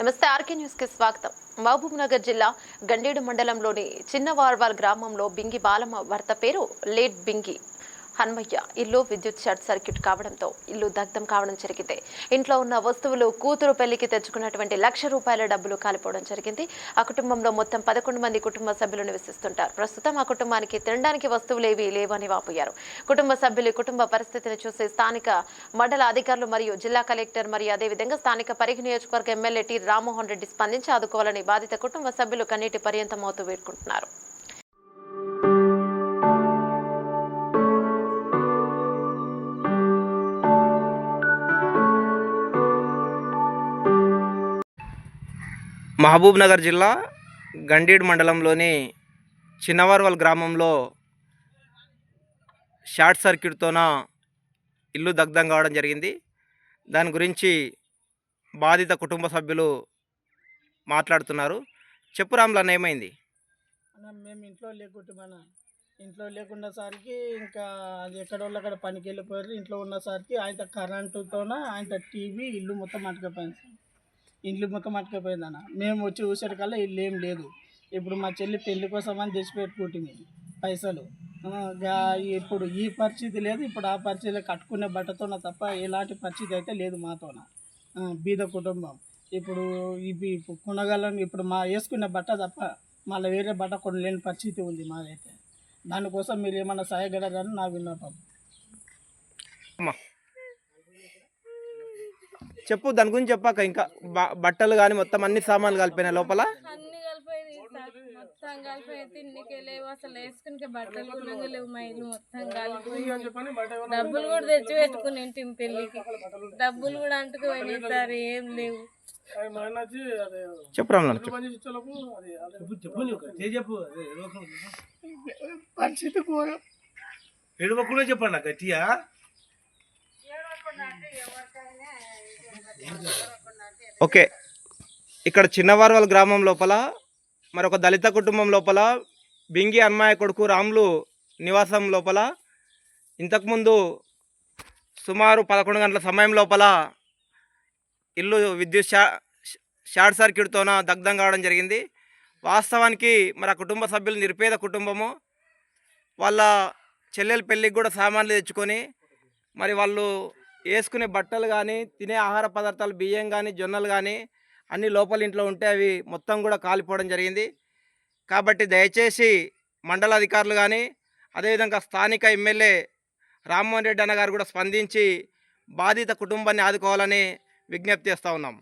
నమస్తే ఆర్కే న్యూస్కి స్వాగతం. మహబూబ్ నగర్ జిల్లా గండేడు మండలంలోని చిన్నవార్వాల్ గ్రామంలో బింగి బాలమ్మ భర్త పేరు లేట్ బింగి. హన్మయ్య ఇల్లు విద్యుత్ షార్ట్ సర్క్యూట్ కావడంతో ఇల్లు దగ్ధం కావడం జరిగింది. ఇంట్లో ఉన్న వస్తువులు కూతురు పెళ్ళికి తెచ్చుకున్నటువంటి లక్ష రూపాయల డబ్బులు కాలిపోవడం జరిగింది. ఆ కుటుంబంలో మొత్తం పదకొండు మంది కుటుంబ సభ్యులు నివసిస్తుంటారు. ప్రస్తుతం ఆ కుటుంబానికి తినడానికి వస్తువులు ఏవి లేవని వాపోయారు. కుటుంబ సభ్యులు కుటుంబ పరిస్థితిని చూసి స్థానిక మండల అధికారులు మరియు జిల్లా కలెక్టర్ మరియు అదేవిధంగా స్థానిక పరిగి నియోజకవర్గ ఎమ్మెల్యే టి రామ్మోహన్ రెడ్డి స్పందించి ఆదుకోవాలని బాధిత కుటుంబ సభ్యులు కన్నీటి పర్యంతమవుతూ వేడుకుంటున్నారు. మహబూబ్ నగర్ జిల్లా గండీడ్ మండలంలోని చిన్నవర్వల్ గ్రామంలో షార్ట్ సర్క్యూట్తోన ఇల్లు దగ్ధం కావడం జరిగింది. దాని గురించి బాధిత కుటుంబ సభ్యులు మాట్లాడుతున్నారు. చెప్పు రామ్లన్న ఏమైంది? మేము ఇంట్లో లేకుంటే ఇంట్లో లేకున్నసరికి సరికి ఇంకా అది ఎక్కడ వాళ్ళు అక్కడ పనికి వెళ్ళిపోయారు ఇంట్లో ఉన్నసరికి ఆయన కరెంటుతోన ఆయన టీవీ ఇల్లు మొత్తం అటుకపోయింది ఇంట్లో ముఖం మొత్తం అన్న మేము వచ్చి చూసేటికల్లా ఇల్లు ఏం లేదు. ఇప్పుడు మా చెల్లి పెళ్ళి కోసం అని తెచ్చిపెట్టుకుంటుంది. పైసలు. ఇప్పుడు ఈ పరిస్థితి లేదు. ఇప్పుడు ఆ పరిస్థితి కట్టుకునే బట్టతోన తప్ప ఎలాంటి పరిస్థితి అయితే లేదు మాతోన. బీద కుటుంబం. ఇప్పుడు ఇవి ఇప్పుడు ఇప్పుడు మా వేసుకునే బట్ట తప్ప మళ్ళీ వేరే బట్ట కొనలేని పరిస్థితి ఉంది మాదైతే. దానికోసం మీరు ఏమన్నా సహాయగలరని నా విన్నపం. అమ్మా. చెప్పు దాని గురించి చెప్పాక ఇంకా బట్టలు కానీ మొత్తం అన్ని సామాన్లు కలిపినాయి లోపల? అన్ని కలిపోయింది సార్. మొత్తం కలిపోయి తిండికే లేవు అసలు వేసుకునే బట్టలు కూడా లేవు మా ఇల్లు మొత్తం కలిపోయి డబ్బులు కూడా తెచ్చి పెట్టుకుని ఇంటి పెళ్ళికి. డబ్బులు కూడా అంటుకుపోయినాయి సార్ ఏం లేవు. చెప్పు చెప్పు. పరిస్థితి చెప్పండి గట్టిగా ఓకే. ఇక్కడ చిన్నవార్వల్ గ్రామం లోపల మరొక దళిత కుటుంబం లోపల బింగి అన్మాయ కొడుకు రాములు నివాసం లోపల ఇంతకుముందు సుమారు పదకొండు గంటల సమయం లోపల ఇల్లు విద్యుత్ షా షార్ట్ సర్క్యూట్తోన దగ్ధం కావడం జరిగింది. వాస్తవానికి మరి ఆ కుటుంబ సభ్యులు నిరుపేద కుటుంబము. వాళ్ళ చెల్లెల పెళ్ళికి కూడా సామాన్లు తెచ్చుకొని మరి వాళ్ళు వేసుకునే బట్టలు కానీ తినే ఆహార పదార్థాలు బియ్యం కానీ జొన్నలు కానీ అన్ని లోపల ఇంట్లో ఉంటే అవి మొత్తం కూడా కాలిపోవడం జరిగింది. కాబట్టి దయచేసి మండల అధికారులు కానీ అదేవిధంగా స్థానిక ఎమ్మెల్యే రామ్మోహన్ రెడ్డి అన్నగారు కూడా స్పందించి బాధిత కుటుంబాన్ని ఆదుకోవాలని విజ్ఞప్తి చేస్తూ ఉన్నాం.